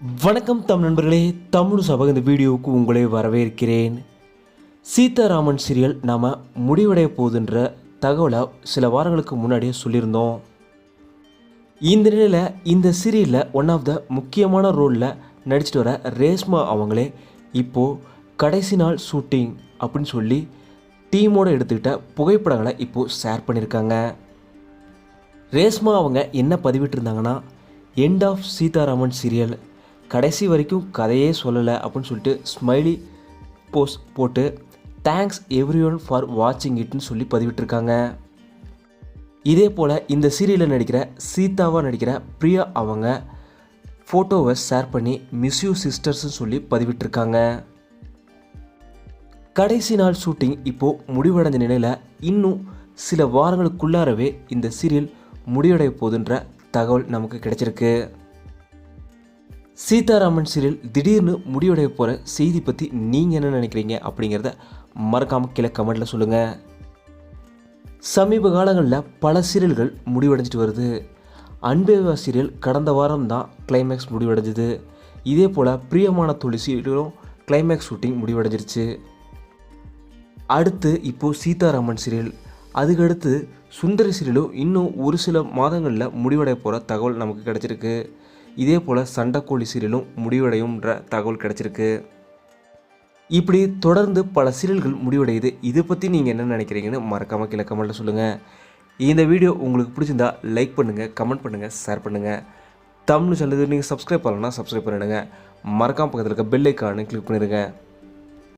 வணக்கம் தம் நண்பர்களே தமிழ் சபக இந்த வீடியோவுக்கு உங்களை வரவேற்கிறேன். சீதாராமன் சீரியல் நாம் முடிவடைய போகுதுன்ற தகவலை சில வாரங்களுக்கு முன்னாடியே சொல்லியிருந்தோம். இந்த நிலையில் இந்த சீரியலில் ஒன் ஆஃப் த முக்கியமான ரோலில் நடிச்சிட்டு வர ரேஷ்மா அவங்களே இப்போது கடைசி நாள் ஷூட்டிங் அப்படின்னு சொல்லி டீமோடு எடுத்துக்கிட்ட புகைப்படங்களை இப்போது ஷேர் பண்ணியிருக்காங்க. ரேஷ்மா அவங்க என்ன பதிவிட்டிருந்தாங்கன்னா எண்ட் ஆஃப் சீதாராமன் சீரியல் கடைசி வரைக்கும் கதையே சொல்லலை அப்படின்னு சொல்லிட்டு ஸ்மைலி போஸ்ட் போட்டு தேங்க்ஸ் எவ்ரி ஒன் ஃபார் வாட்சிங் இட்னு சொல்லி பதிவிட்டிருக்காங்க. இதே போல் இந்த சீரியலில் நடிக்கிற சீதாவாக நடிக்கிற பிரியா அவங்க ஃபோட்டோவை ஷேர் பண்ணி மிஸ்யூ சிஸ்டர்ஸ்னு சொல்லி பதிவிட்டிருக்காங்க. கடைசி நாள் ஷூட்டிங் இப்போது முடிவடைந்த நிலையில் இன்னும் சில வாரங்களுக்குள்ளாரவே இந்த சீரியல் முடிவடைய போகுதுன்ற தகவல் நமக்கு கிடைச்சிருக்கு. சீதாராமன் சீரியல் திடீர்னு முடிவடைய போகிற செய்தி பற்றி நீங்கள் என்ன நினைக்கிறீங்க அப்படிங்கிறத மறக்காமல் கீழே கமெண்ட்டில் சொல்லுங்கள் சமீப காலங்களில் பல சீரியல்கள் முடிவடைஞ்சிட்டு வருது. அன்பேவா சீரியல் கடந்த வாரம் தான் கிளைமேக்ஸ் முடிவடைஞ்சுது. இதே போல் பிரியமான தொழில் சீரியலும் கிளைமேக்ஸ் ஷூட்டிங் முடிவடைஞ்சிருச்சு. அடுத்து இப்போது சீதாராமன் சீரியல் அதுக்கடுத்து சுந்தரி சீரியலும் இன்னும் ஒரு சில மாதங்களில் முடிவடைய போகிற தகவல் நமக்கு கிடச்சிருக்கு. இதே போல் சண்டைக்கோழி சீரியலும் முடிவடையும்ன்ற தகவல் கிடச்சிருக்கு. இப்படி தொடர்ந்து பல சீரியல்கள் முடிவடையுது. இதை பற்றி நீங்கள் என்ன நினைக்கிறீங்கன்னு மறக்காமல் கீழே கமெண்ட்டில் சொல்லுங்கள் இந்த வீடியோ உங்களுக்கு பிடிச்சிருந்தா லைக் பண்ணுங்கள் கமெண்ட் பண்ணுங்கள் ஷேர் பண்ணுங்கள் தமிழ் சேனலுக்கு நீங்கள் சப்ஸ்கிரைப் பண்ணலன்னா சப்ஸ்கிரைப் பண்ணிடுங்க. மறக்காம பக்கத்தில் இருக்க பெல் ஐக்கானு கிளிக் பண்ணிடுங்க.